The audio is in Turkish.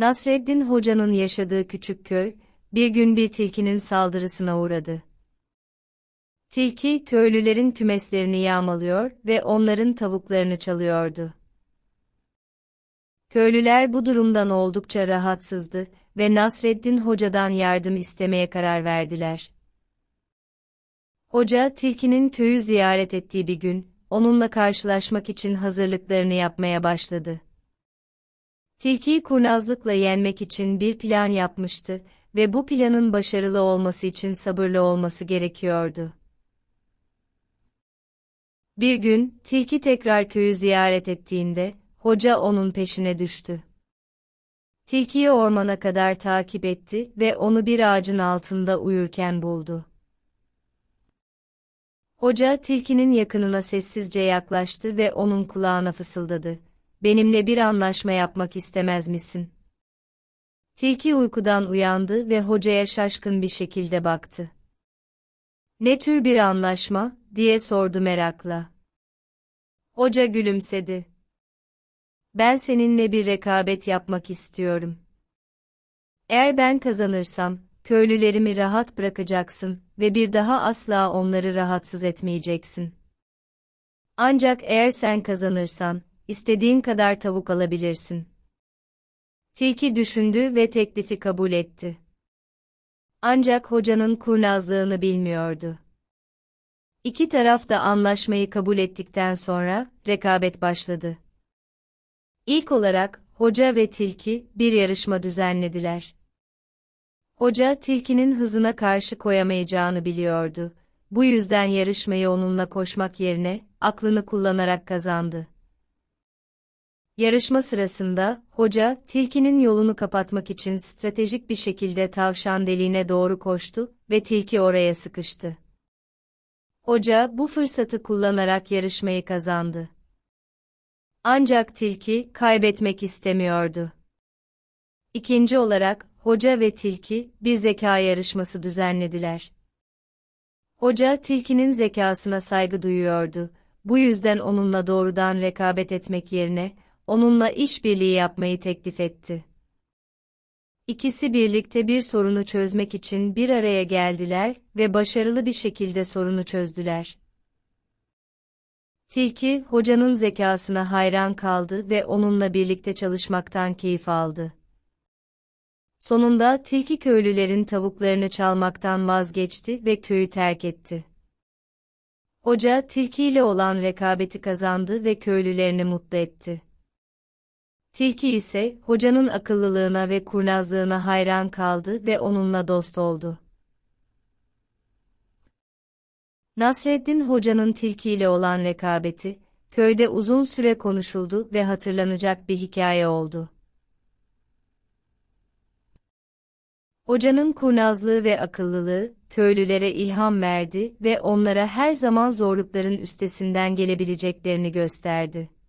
Nasreddin Hoca'nın yaşadığı küçük köy, bir gün bir tilkinin saldırısına uğradı. Tilki, köylülerin kümeslerini yağmalıyor ve onların tavuklarını çalıyordu. Köylüler bu durumdan oldukça rahatsızdı ve Nasreddin Hoca'dan yardım istemeye karar verdiler. Hoca, tilkinin köyü ziyaret ettiği bir gün, onunla karşılaşmak için hazırlıklarını yapmaya başladı. Tilkiyi kurnazlıkla yenmek için bir plan yapmıştı ve bu planın başarılı olması için sabırlı olması gerekiyordu. Bir gün, tilki tekrar köyü ziyaret ettiğinde, hoca onun peşine düştü. Tilkiyi ormana kadar takip etti ve onu bir ağacın altında uyurken buldu. Hoca tilkinin yakınına sessizce yaklaştı ve onun kulağına fısıldadı. Benimle bir anlaşma yapmak istemez misin? Tilki uykudan uyandı ve hocaya şaşkın bir şekilde baktı. Ne tür bir anlaşma, diye sordu merakla. Hoca gülümsedi. Ben seninle bir rekabet yapmak istiyorum. Eğer ben kazanırsam, köylülerimi rahat bırakacaksın ve bir daha asla onları rahatsız etmeyeceksin. Ancak eğer sen kazanırsan, istediğin kadar tavuk alabilirsin. Tilki düşündü ve teklifi kabul etti. Ancak hocanın kurnazlığını bilmiyordu. İki taraf da anlaşmayı kabul ettikten sonra rekabet başladı. İlk olarak hoca ve tilki bir yarışma düzenlediler. Hoca tilkinin hızına karşı koyamayacağını biliyordu. Bu yüzden yarışmayı onunla koşmak yerine aklını kullanarak kazandı. Yarışma sırasında hoca tilkinin yolunu kapatmak için stratejik bir şekilde tavşan deliğine doğru koştu ve tilki oraya sıkıştı. Hoca bu fırsatı kullanarak yarışmayı kazandı. Ancak tilki kaybetmek istemiyordu. İkinci olarak hoca ve tilki bir zeka yarışması düzenlediler. Hoca tilkinin zekasına saygı duyuyordu. Bu yüzden onunla doğrudan rekabet etmek yerine onunla işbirliği yapmayı teklif etti. İkisi birlikte bir sorunu çözmek için bir araya geldiler ve başarılı bir şekilde sorunu çözdüler. Tilki, hocanın zekasına hayran kaldı ve onunla birlikte çalışmaktan keyif aldı. Sonunda tilki köylülerin tavuklarını çalmaktan vazgeçti ve köyü terk etti. Hoca tilkiyle olan rekabeti kazandı ve köylülerini mutlu etti. Tilki ise hocanın akıllılığına ve kurnazlığına hayran kaldı ve onunla dost oldu. Nasreddin Hoca'nın tilkiyle olan rekabeti, köyde uzun süre konuşuldu ve hatırlanacak bir hikaye oldu. Hocanın kurnazlığı ve akıllılığı, köylülere ilham verdi ve onlara her zaman zorlukların üstesinden gelebileceklerini gösterdi.